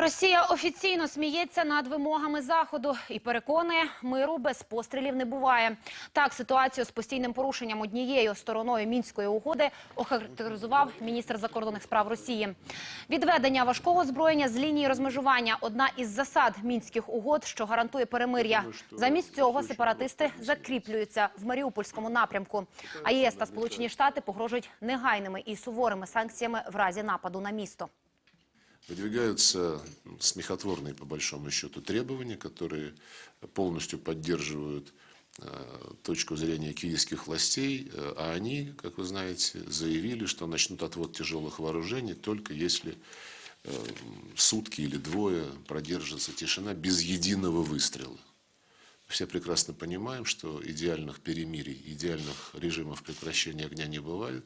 Росія офіційно сміється над вимогами заходу і переконує, миру без пострілів не буває. Так ситуацію з постійним порушенням однією стороною мінської угоди охарактеризував міністр закордонних справ Росії. Відведення важкого озброєння з лінії розмежування одна із засад мінських угод, що гарантує перемир'я. Замість цього сепаратисти закріплюються в Маріупольському напрямку. А ЄС та Сполучені Штати погрожують негайними і суворими санкціями в разі нападу на місто. Выдвигаются смехотворные, по большому счету, требования, которые полностью поддерживают э, точку зрения киевских властей, э, а они, как вы знаете, заявили, что начнут отвод тяжелых вооружений только если э, сутки или двое продержится тишина без единого выстрела. Все прекрасно понимаем, что идеальных перемирий, идеальных режимов прекращения огня не бывает.